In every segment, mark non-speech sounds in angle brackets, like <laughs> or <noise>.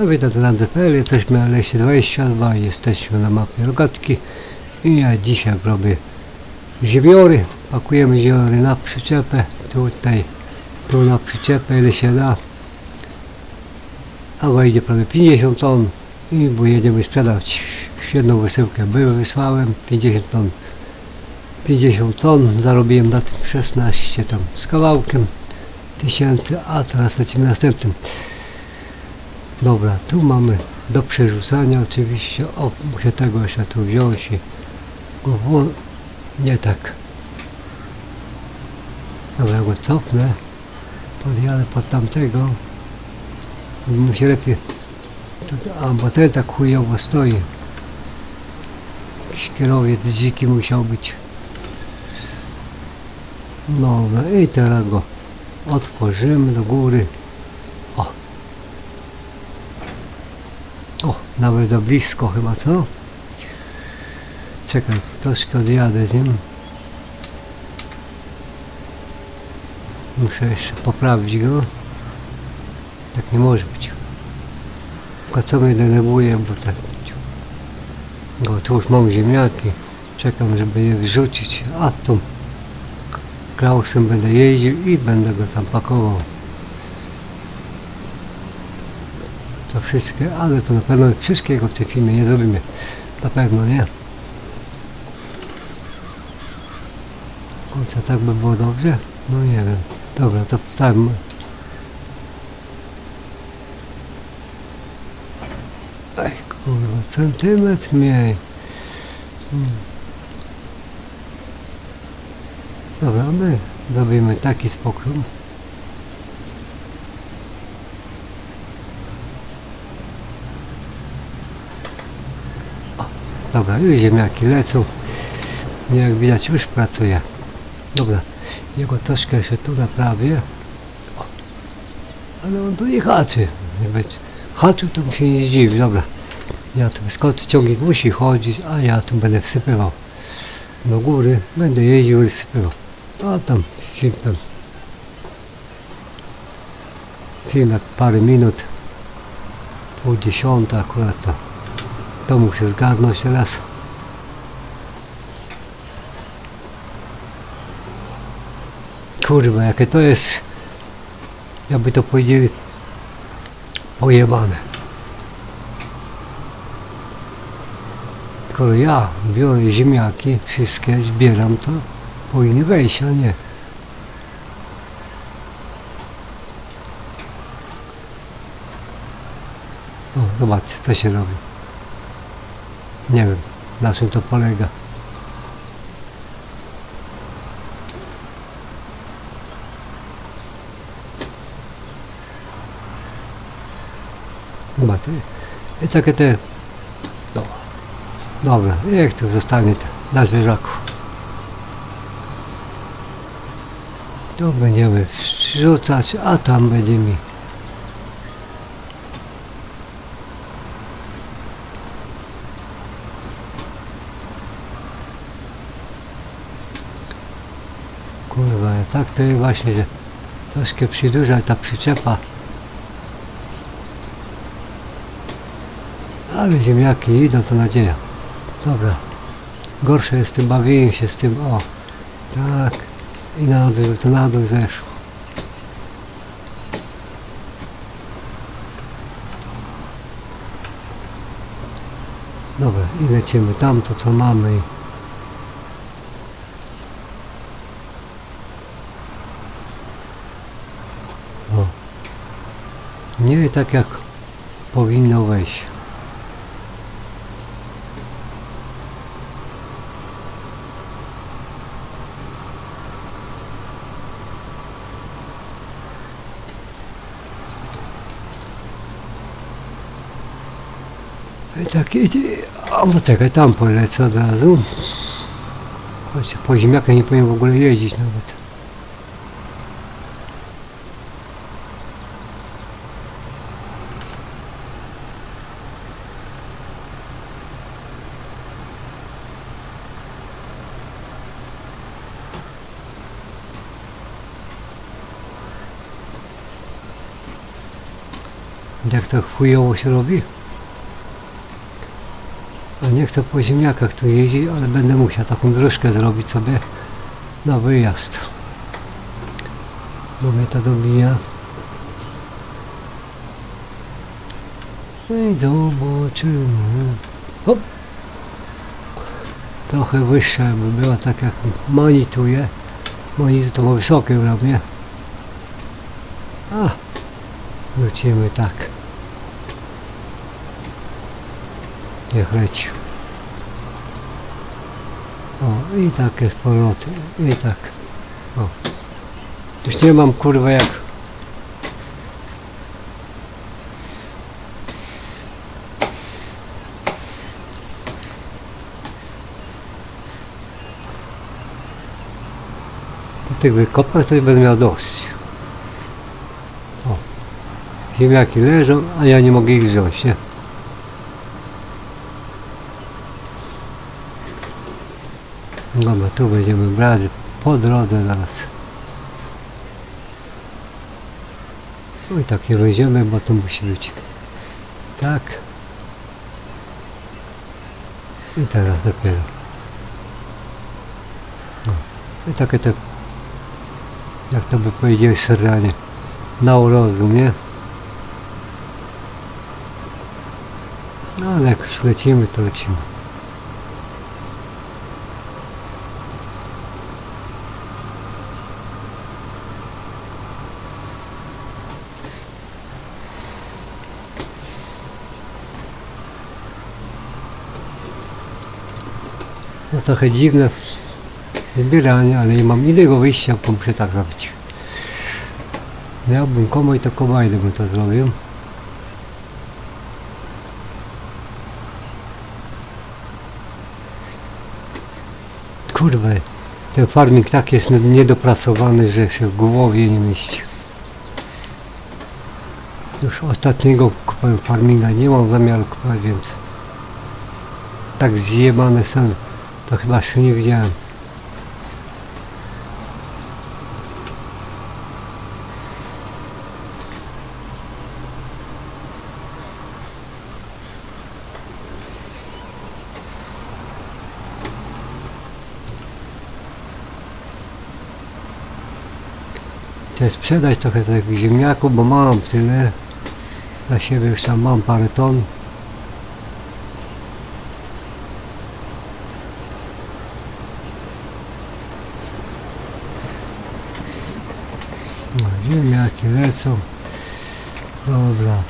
No witam na DPL, jesteśmy na lesie 22, jesteśmy na mapie rogatki. I ja dzisiaj robię ziemiory, pakujemy ziemiory na przyczepę, tutaj, tu na przyczepę ile się da, a wejdzie prawie 50 ton. I bo jedziemy sprzedać jedną wysyłkę, były wysłałem 50 ton. 50 ton, zarobiłem na tym 16 tam z kawałkiem tysięcy, a teraz lecimy następnym. Dobra, tu mamy do przerzucania oczywiście. O, muszę tego jeszcze tu wziąć i go wło- nie tak. Dobra, go cofnę. Podjadę pod tamtego. Mu się lepiej. A bo ten tak chujowo stoi. Jakiś kierowiec dziki musiał być. Dobra, i teraz go otworzymy do góry. O, o, nawet za blisko chyba, co? Czekaj, troszkę odjadę z nim. Muszę jeszcze poprawić go. Tak nie może być. Tylko co mnie denerwuje, bo tak... Go, tu już mam ziemniaki. Czekam, żeby je wrzucić. A tu Klausem będę jeździł i będę go tam pakował. Wszystkie, ale to na pewno wszystkiego w filmie nie zrobimy. Na pewno nie. Kurczę, tak by było dobrze? No nie wiem. Dobra, to tam. Ej, kurwa, centymetr mniej. Hmm. Dobra, my zrobimy taki spokój. Dobra, już ziemniaki lecą. Jak widać już pracuje. Dobra, jego troszkę się tu naprawię. Ale on tu nie haczy. Być. Haczył to mi się nie zdziwi. Dobra, ja tu skąd ciągnik musi chodzić, a ja tu będę wsypywał do góry, będę jeździł i sypywał. A tam tam. Film parę minut. Pół dziesiąta akurat to. To muszę zgarnąć teraz. Kurwa, jakie to jest, jakby to powiedzieli, pojebane. Skoro ja biorę ziemniaki, wszystkie, zbieram to, powinny wejść, a nie. Zobaczcie, co się robi. Nie wiem, na czym to polega. Zobaczcie, i takie te, no, dobra, niech to zostanie to na zwierzaku. Tu będziemy rzucać, a tam będzie mi. Tak to jest właśnie, że troszkę przydłuża ta przyczepa. Ale ziemniaki idą, to nadzieja. Dobra. Gorsze jest z tym bawienie się z tym, o. Tak. I na dół, to na dół zeszło. Dobra, i lecimy tamto, co mamy. i- O. Nie tak jak powinno wejść. I tak idzie, a no czekaj, tam polecę od razu. Choć po ziemniakach nie powinien w ogóle jeździć nawet. Jak to chujowo się robi. A nie chcę po ziemniakach tu jeździć, ale będę musiał taką dróżkę zrobić sobie na wyjazd. Bo mnie to dobija. No i zobaczymy. Hop. Trochę wyższe by było tak jak monituje. Monitor to ma wysokie robię. A, wrócimy tak. Niech leci. O, i tak jest powroty. I tak. O. Już nie mam kurwa jak. Tych wykopach to będę miał dość. O. Ziemniaki leżą, a ja nie mogę ich wziąć, nie? Dobra, tu będziemy brać po drodze zaraz. No i tak nie wejdziemy, bo to musi być tak. I teraz dopiero. No. I takie te, jak to by powiedzieli serranie, na rozum, nie? No ale jak już lecimy, to lecimy. No trochę dziwne zbieranie, ale nie mam innego wyjścia, muszę tak zrobić. Miałbym komuś to kombajny bym to zrobił. Kurwa, ten farming tak jest niedopracowany, że się w głowie nie mieści. Już ostatniego farminga, nie mam zamiaru kupować więcej. Tak zjebane są, to chyba jeszcze nie widziałem. Chcę sprzedać trochę tych ziemniaków, bo mam tyle. Dla siebie już tam mam parę ton. No, ziemniaki lecą. Dobra.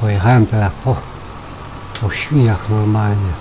Pojechałem teraz po, po świniach normalnie.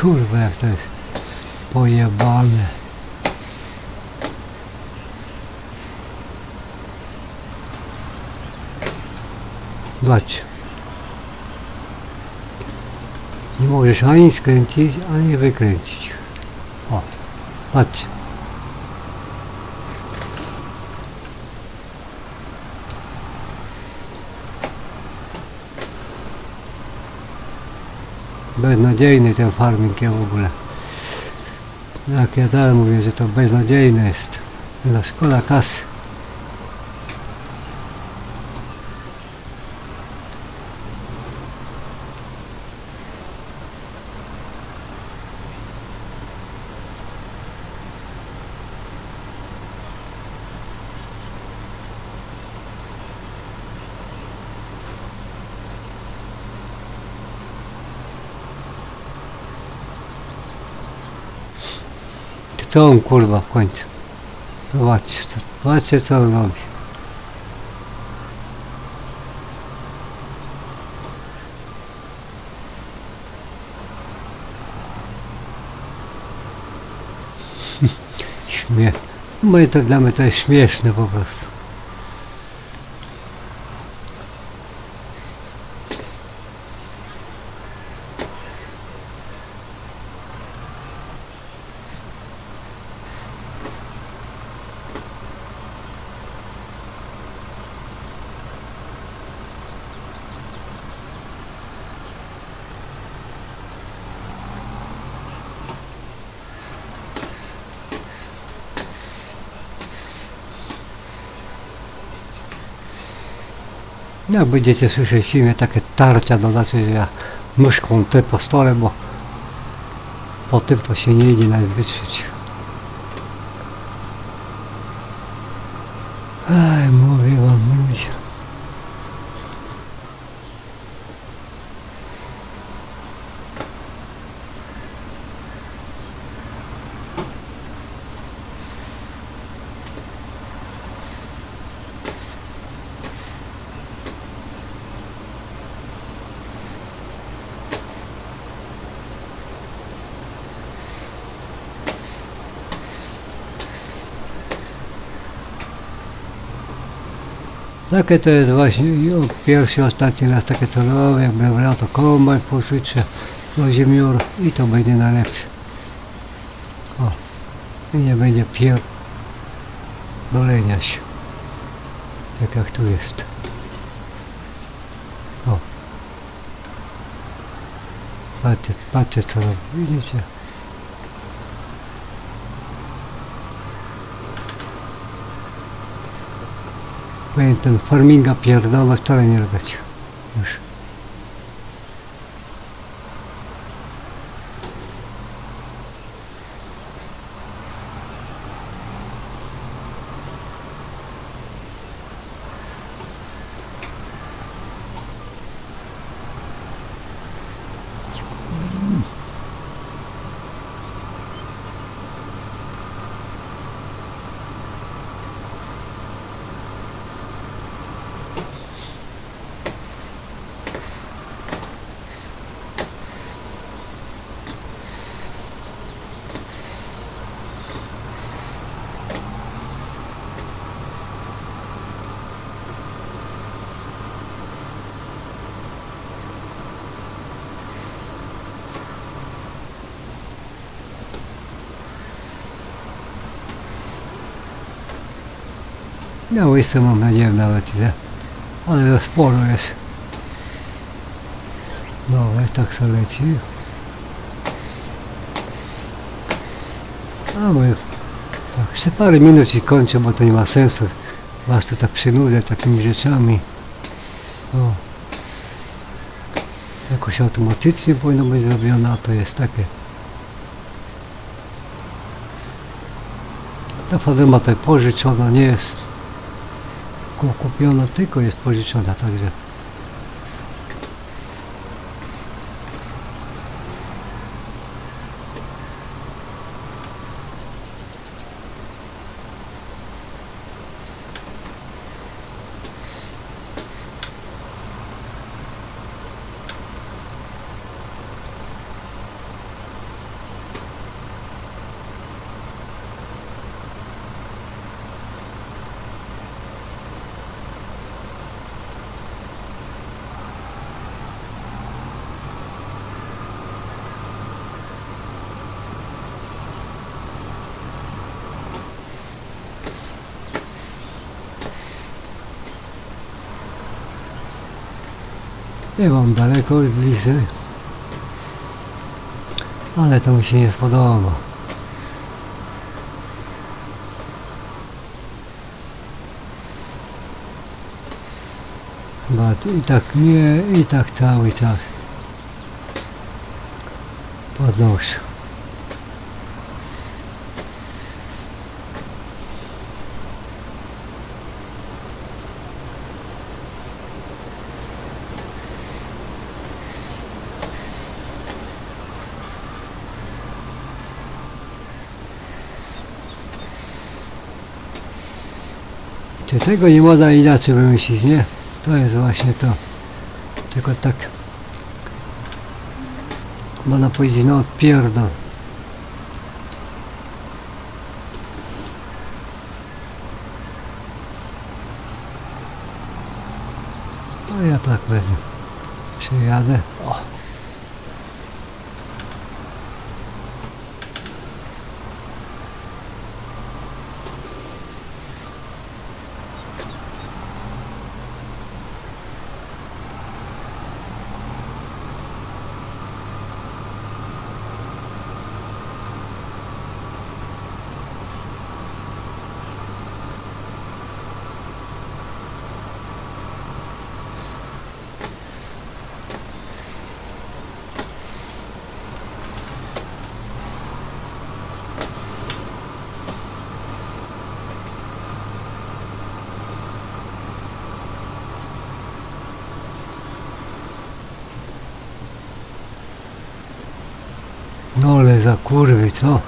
Kurwa jak to jest pojebane. Zobacz. Nie możesz ani skręcić, ani wykręcić. O, patrz. Beznadziejny ten farming ja w ogóle. Jak ja dalej mówię, że to beznadziejne jest. Szkoda kasy. Co on kurwa w końcu? Zobaczcie, co, zobaczcie co on robi. <laughs> Śmie. No to dla mnie to jest śmieszne po prostu. Jak będziecie słyszeć filmie takie tarcia, to znaczy, że ja myszką te po stole, bo po tym to się nie idzie nawet wytrzeć. Takie to jest właśnie pierwszy, ostatni raz takie robię, jak będę brał to kombajn pożyczę do ziemior i to będzie najlepsze. O, i nie będzie pier dolenia się. Tak jak tu jest. O. Patrzcie, patrzcie co robi, widzicie? Powinien ten farminga pierdolę wcale nie robić. Już. Ja łysy mam nadzieję nawet ile. Ale to sporo jest. Dobra, tak sobie leci. A my tak, jeszcze parę minut i kończę, bo to nie ma sensu was tu tak przynudzać takimi rzeczami. O. Jakoś automatycznie powinno być zrobione, a to jest takie. Ta farma tutaj pożyczona nie jest ku- kupiona, tylko jest pożyczona, także nie mam daleko i bliżej. Ale to mi się nie spodoba. Tu i tak nie, i tak cały czas podnoszę. Czy tego nie można inaczej wymyślić, nie? To jest właśnie to. Tylko tak można powiedzieć, no odpierdol. No ja tak wezmę. Przyjadę. O. No ale za kurwy, co?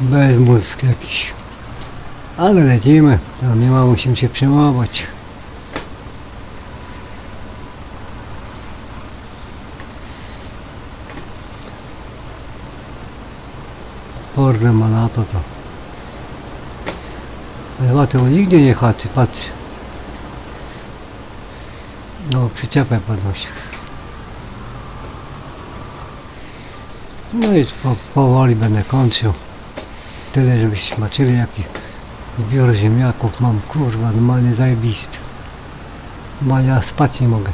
Bez mózg jakiś. Ale lecimy, tam nie ma musimy się przejmować. Kurde ma na to to. Ale łatwo nigdzie nie chaty, patrz. No, przyczepę podnosi. No i po, powoli będę kończył. Tyle, żebyście zobaczyli jaki zbiór ziemniaków mam. Kurwa, normalnie zajebisty. Ma ja spać nie mogę.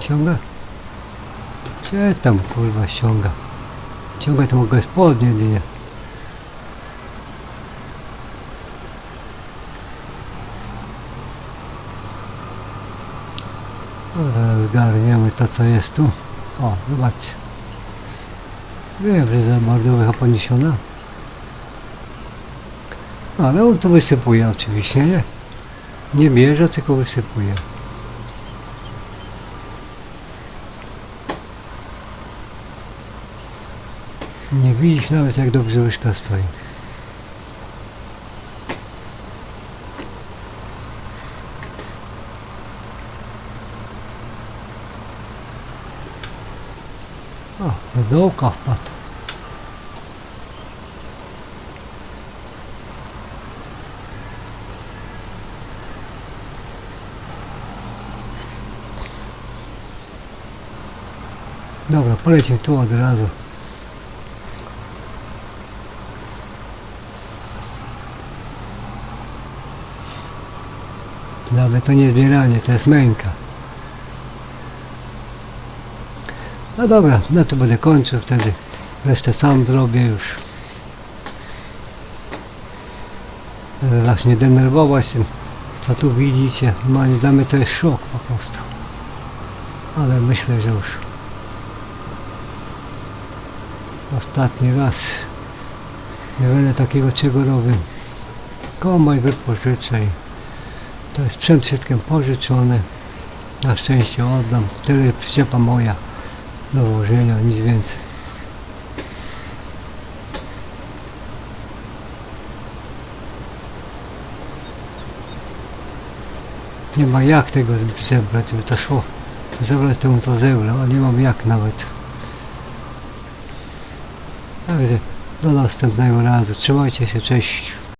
Ciąga? Gdzie tam kurwa ściąga? Ciąga to mogę spodnie jedynie. Dobra, zgarniemy to co jest tu. O, zobaczcie. Wiem, że za bardzo wycha poniesiona. Ale on to wysypuje oczywiście, nie? Nie bierze, tylko wysypuje. Nie widzisz nawet jak dobrze łyżka stoi. O, do. Dobra, polecimy tu od razu. Nawet to nie zbieranie, to jest męka. No dobra, no to będę kończył wtedy. Resztę sam zrobię już. Żeby was nie denerwować tym, co tu widzicie. Moim zdaniem to jest szok po prostu. Ale myślę, że już ostatni raz nie będę takiego czego robił. Kombaj wypożyczę i to jest sprzęt wszystkim pożyczony. Na szczęście oddam. Tyle przyczepa moja do włożenia, nic więcej. Nie ma jak tego zebrać, żeby to szło. Zebrać to to zebrał, ale nie mam jak nawet. Także do następnego razu. Trzymajcie się, cześć.